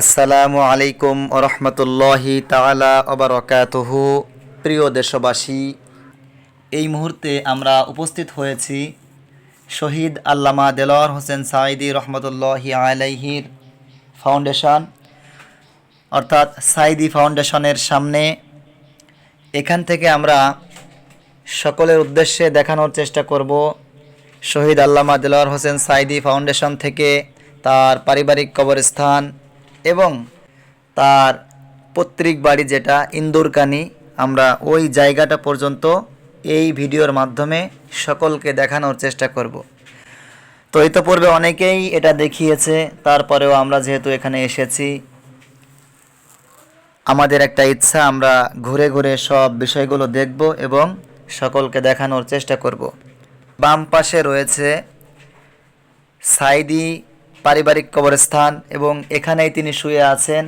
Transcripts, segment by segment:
আসসালামু আলাইকুম রহমতুল্লাহি তালা অবরকাতহু প্রিয় দেশবাসী, এই মুহূর্তে আমরা উপস্থিত হয়েছি শহীদ আল্লামা দেলোয়ার হোসেন সাইদি রহমতুল্লাহি আলাইহির ফাউন্ডেশন, অর্থাৎ সাইদি ফাউন্ডেশনের সামনে। এখান থেকে আমরা সকলের উদ্দেশ্যে দেখানোর চেষ্টা করব শহীদ আল্লামা দেলোয়ার হোসেন সাইদি ফাউন্ডেশন থেকে তার পারিবারিক কবরস্থান এবং তার পৈতৃক বাড়ি যেটা ইন্দুরকানি, আমরা ওই জায়গাটা পর্যন্ত এই ভিডিওর মাধ্যমে সকলকে দেখানোর চেষ্টা করব। তো ইতোপূর্বে অনেকেই এটা দেখিয়েছে, তারপরেও আমরা যেহেতু এখানে এসেছি, আমাদের একটা ইচ্ছা, আমরা ঘুরে ঘুরে সব বিষয়গুলো দেখব এবং সকলকে দেখানোর চেষ্টা করব। বাম পাশে রয়েছে সাইদি পারিবারিক কবরস্থান এবং এখানেই তিনি শুয়ে আছেন।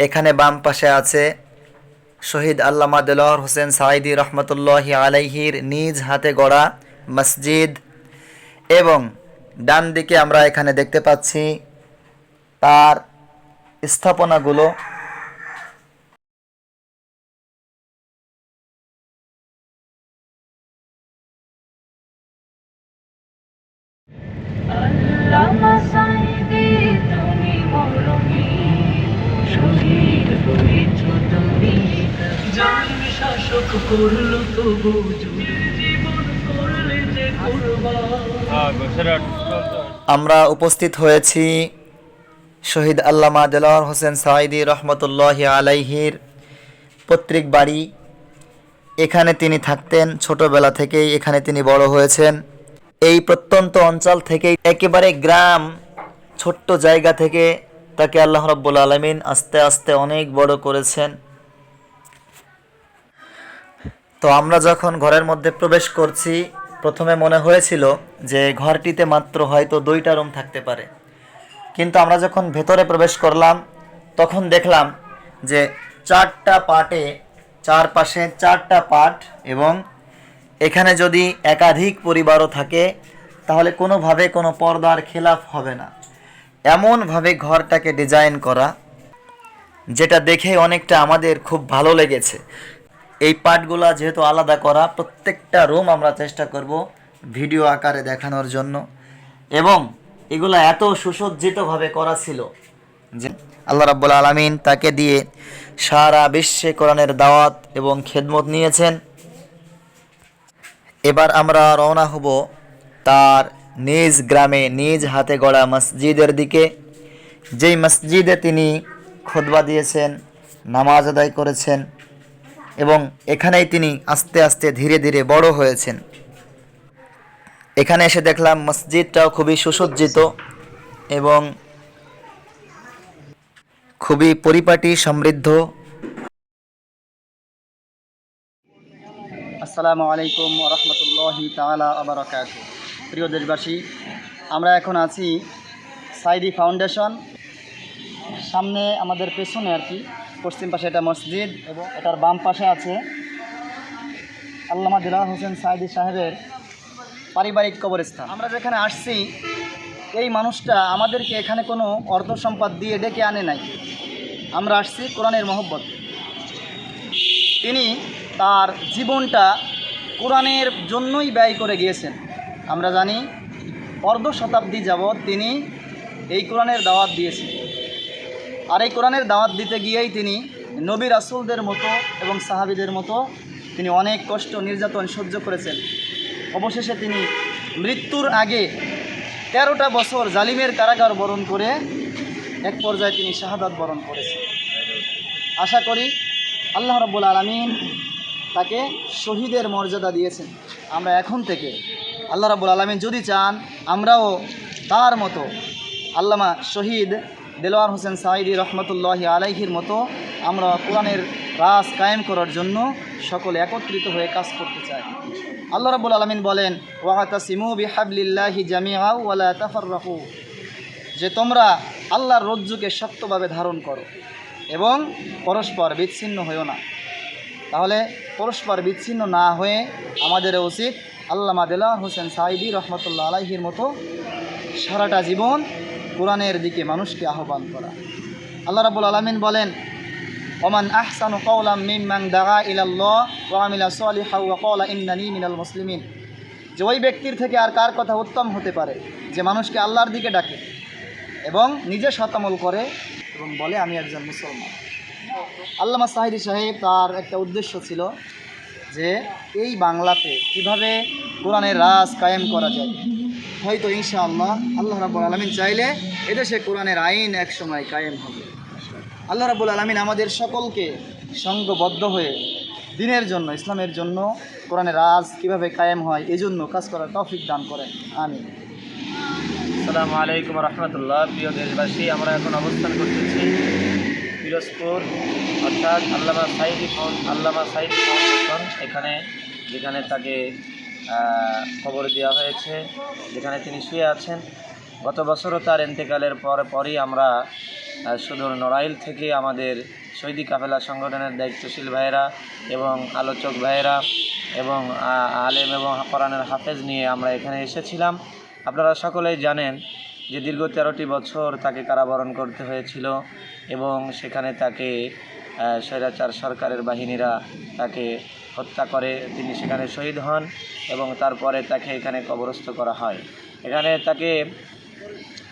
এখানে বাম পাশে আছে শহীদ আল্লামা দেলোয়ার হোসেন সাইদি রহমতুল্লাহি আলাইহির নিজ হাতে গড়া মসজিদ। এবং ডান দিকে আমরা এখানে দেখতে পাচ্ছি তার স্থাপনাগুলো। আল্লামা হয়েছ তুমি শাসক তবু আমরা উপস্থিত হয়েছি শহীদ আল্লামা দেলোয়ার হোসেন সাইদি রহমতুল্লাহ আলাইহির পৈতৃক বাড়ি। এখানে তিনি থাকতেন ছোটবেলা থেকেই, এখানে তিনি বড় হয়েছেন। এই প্রত্যন্ত অঞ্চল থেকে একেবারে গ্রাম, ছোট্ট জায়গা থেকে তাকে আল্লাহ রব্বুল আলমিন আস্তে আস্তে অনেক বড় করেছেন। তো আমরা যখন ঘরের মধ্যে প্রবেশ করছি, প্রথমে মনে হয়েছিল যে ঘরটিতে মাত্র হয়তো দুইটা রুম থাকতে পারে। কিন্তু আমরা যখন ভেতরে প্রবেশ করলাম, তখন দেখলাম যে চারটা পার্টে চারপাশে চারটা পার্ট এবং এখানে যদি একাধিক পরিবারও থাকে, তাহলে কোনোভাবে কোনো পর্দার খেলাফ হবে না। এমনভাবে ঘরটাকে ডিজাইন করা, যেটা দেখে অনেকটা আমাদের খুব ভালো লেগেছে। এই পার্টগুলা যেহেতু আলাদা করা, প্রত্যেকটা রুম আমরা চেষ্টা করব ভিডিও আকারে দেখানোর জন্য। এবং এগুলো এত সুসজ্জিতভাবে করা ছিল যে আল্লাহ রাব্বুল আলামিন তাকে দিয়ে সারা বিশ্বে কোরআনের দাওয়াত এবং খেদমত নিয়েছেন। এবার আমরা রওনা হব তার নিজ গ্রামে, নিজ হাতে গড়া মসজিদের দিকে। যেই মসজিদে তিনি খোদবা দিয়েছেন, নামাজ আদায় করেছেন এবং এখানেই তিনি আস্তে আস্তে ধীরে ধীরে বড় হয়েছেন। এখানে এসে দেখলাম মসজিদটাও খুবই সুসজ্জিত এবং খুবই পরিপাটি, সমৃদ্ধ। আসসালামু আলাইকুম রহমতুল্লাহি তালা আবরাকাত প্রিয় দেশবাসী, আমরা এখন আছি সাইদি ফাউন্ডেশন। সামনে আমাদের পেছনে আর কি, পশ্চিম পাশে এটা মসজিদ এবং এটার বাম পাশে আছে আল্লামা দিলা হোসেন সাইদি সাহেবের পারিবারিক কবরস্থান। আমরা যেখানে আসছি, এই মানুষটা আমাদেরকে এখানে কোনো অর্থ সম্পদ দিয়ে ডেকে আনে নাই। আমরা আসছি কোরআনের মহব্বত। তিনি তার জীবনটা কোরআনের জন্যই ব্যয় করে গিয়েছেন। আমরা জানি, অর্ধ শতাব্দী যাবৎ তিনি এই কোরআনের দাওয়াত দিয়েছেন। আর এই কোরআনের দাওয়াত দিতে গিয়েই তিনি নবী রাসুলদের মতো এবং সাহাবিদের মতো তিনি অনেক কষ্ট, নির্যাতন সহ্য করেছেন। অবশেষে তিনি মৃত্যুর আগে তেরোটা বছর জালিমের কারাগার বরণ করে এক পর্যায়ে তিনি শাহাদাত বরণ করেছেন। আশা করি আল্লাহ রব্বুল আলমিন তাকে শহীদের মর্যাদা দিয়েছেন। আমরা এখন থেকে আল্লাহ রাব্বুল আলমিন যদি চান, আমরাও তার মতো আল্লামা শহীদ দেলোয়ার হোসেন সাইদি রহমতুল্লাহ আলাইহির মতো আমরা কোরআনের রাস কায়েম করার জন্য সকলে একত্রিত হয়ে কাজ করতে চাই। আল্লাহ রাব্বুল আলমিন বলেন ওয়াতাসিমু বিহাবলিল্লাহি জামিআ ওয়ালা তাফাররাকু। যে তোমরা আল্লাহর রজ্জুকে শক্তভাবে ধারণ করো এবং পরস্পর বিচ্ছিন্ন হয়েও না। তাহলে পরস্পর বিচ্ছিন্ন না হয়ে আমাদের উচিত আল্লামা দেলার হোসেন সাইদি রহমতুল্লাহ আলাইহির মতো সারাটা জীবন কোরআনের দিকে মানুষকে আহ্বান করা। আল্লাহ রাবুল আলমিন বলেন, ওমান আহসানু কওলাম মিম্মান দাগা ইলাল্লাহ ওয়া আমিলা সালিহা ওয়া ক্বালা ইন্নানি মিনাল মুসলিমিন। যে ওই ব্যক্তির থেকে আর কার কথা উত্তম হতে পারে? যে মানুষকে আল্লাহর দিকে ডাকে এবং নিজে শতামল করে এবং বলে, আমি একজন মুসলমান। আল্লামা সাহিদি সাহেব তার একটা উদ্দেশ্য ছিল যে এই বাংলাতে কীভাবে কোরআনের রাজ কায়েম করা যায়। হয়তো ইনশাআল্লাহ আল্লাহ রাবুল আলমিন চাইলে এদেশে কোরআনের আইন একসময় কায়েম হবে। আল্লাহ রাবুল আলমিন আমাদের সকলকে সঙ্গবদ্ধ হয়ে দিনের জন্য, ইসলামের জন্য কোরআনের রাজ কীভাবে কায়েম হয় এই জন্য কাজ করার তৌফিক দান করেন। আমি আসসালামু আলাইকুম রহমতুল্লাহ। প্রিয় দেশবাসী, আমরা এখন অবস্থান করতেছি পিরোজপুর, অর্থাৎ আল্লামা সাইদি আল্লামা সাইদি ফাউন্ডেশন এখানে, যেখানে তাকে খবর দেওয়া হয়েছে, যেখানে তিনি শুয়ে আছেন। গত বছরও তার এন্তেকালের পর পরই আমরা সুদূর নড়াইল থেকে আমাদের শহীদি কাফেলা সংগঠনের দায়িত্বশীল ভাইয়েরা এবং আলোচক ভাইয়েরা এবং আলেম এবং কোরআনের হাফেজ নিয়ে আমরা এখানে এসেছিলাম। আপনারা সকলেই জানেন যে দীর্ঘ তেরোটি বছর তাকে কারাবরণ করতে হয়েছিল এবং সেখানে তাকে স্বৈরাচার সরকারের বাহিনীরা তাকে হত্যা করে। তিনি সেখানে শহীদ হন এবং তারপরে তাকে এখানে কবরস্থ করা হয়। এখানে তাকে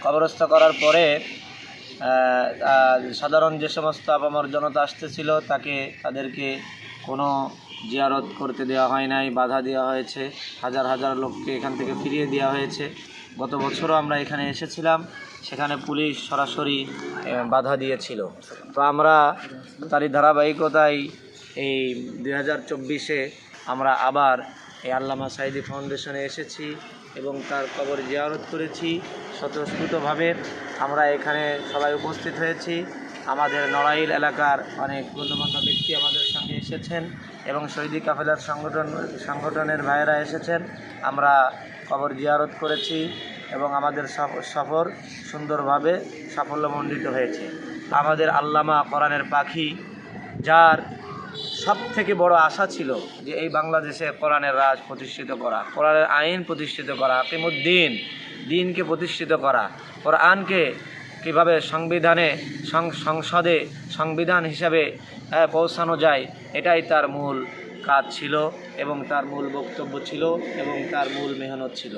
কবরস্থ করার পরে সাধারণ যে সমস্ত আপামর জনতা আসতেছিল, তাকে তাদেরকে কোনো জিয়ারত করতে দেওয়া হয় নাই, বাধা দেওয়া হয়েছে। হাজার হাজার লোককে এখান থেকে ফিরিয়ে দেওয়া হয়েছে। গত বছরও আমরা এখানে এসেছিলাম, সেখানে পুলিশ সরাসরি বাধা দিয়েছিল। তো আমরা তারই ধারাবাহিকতায় এই দুই হাজার চব্বিশে আমরা আবার এই আল্লামা সাইদি ফাউন্ডেশনে এসেছি এবং তার কবর জিয়ারত করেছি। স্বতঃস্ফূর্তভাবে আমরা এখানে সবাই উপস্থিত হয়েছি। আমাদের নড়াইল এলাকার অনেক গণ্যমান্য ব্যক্তি আমাদের সঙ্গে এসেছেন। এবং শহীদি কাফেলার সংগঠন, সংগঠনের ভাইয়েরা এসেছেন। আমরা কবর জিয়ারত করেছি এবং আমাদের সফ- সফর সুন্দরভাবে সাফল্যমণ্ডিত হয়েছে। আমাদের আল্লামা কোরআনের পাখি, যার সব থেকে বড় আশা ছিল যে এই বাংলাদেশে কোরআনের রাজ প্রতিষ্ঠিত করা, কোরআনের আইন প্রতিষ্ঠিত করা, আকিমুদ্দিন, দিনকে প্রতিষ্ঠিত করা, কোরআনকে কীভাবে সংবিধানে সংসদে সংবিধান হিসাবে পৌঁছানো যায়, এটাই তার মূল কাজ ছিল এবং তার মূল বক্তব্য ছিল এবং তার মূল মেহনত ছিল।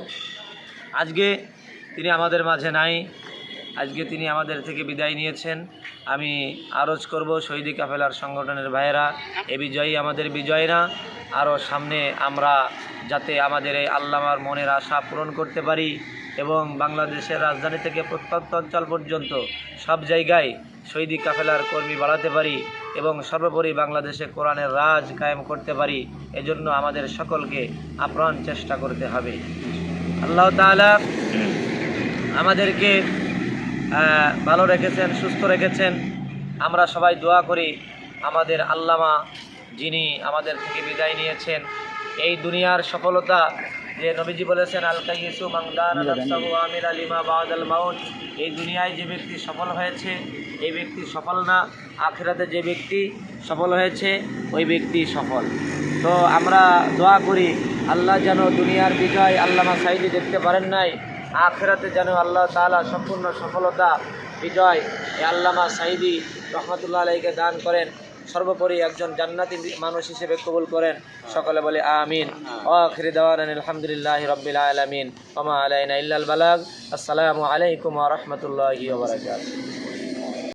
আজকে তিনি আমাদের মাঝে নাই। আজকে তিনি আমাদের থেকে বিদায় নিয়েছেন। আমি আরজ করব শহীদি কাফেলার সংগঠনের ভাইয়েরা, এ বিজয়ী আমাদের বিজয় না আরও সামনে আমরা যাতে আমাদের এই আল্লামার মনের আশা পূরণ করতে পারি। এবং বাংলাদেশের রাজধানী থেকে প্রত্যন্ত অঞ্চল পর্যন্ত সব জায়গায় শহীদি কাফেলার কর্মী বাড়াতে পারি এবং সর্বোপরি বাংলাদেশে কোরআনের রাজ কায়েম করতে পারি, এজন্য আমাদের সকলকে আপ্রাণ চেষ্টা করতে হবে। আল্লাহ তাআলা আমাদেরকে ভালো রেখেছেন, সুস্থ রেখেছেন। আমরা সবাই দোয়া করি আমাদের আল্লামা যিনি আমাদের থেকে বিদায় নিয়েছেন। এই দুনিয়ার সফলতা যে নবীজি বলেছেন, আল কাইসু মাংদান নাফসাহু আমিলা লিমা বাদাল মাউন এই দুনিয়ায় যে ব্যক্তি সফল হয়েছে, এই ব্যক্তি সফল না, আখেরাতে যে ব্যক্তি সফল হয়েছে, ওই ব্যক্তি সফল। তো আমরা দোয়া করি, আল্লাহ যেন দুনিয়ার বিজয় আল্লামা সাইদি দেখতে পারেন নাই, আখেরাতে যেন আল্লাহ তাআলা সম্পূর্ণ সফলতা, বিজয় এ আল্লামা সাইদি রহমতুল্লাহ আলাইকে দান করেন। সর্বোপরি একজন জান্নাতি মানুষ হিসেবে কবুল করেন। সকলে বলে আমিন। আখির দেওয়ান আলহামদুলিল্লাহ রবিল আলমিন। ওমা আলাইনা ইল্লাল বালাগ। আসসালামু আলাইকুম রহমতুল্লাহ বারাকাতুহু।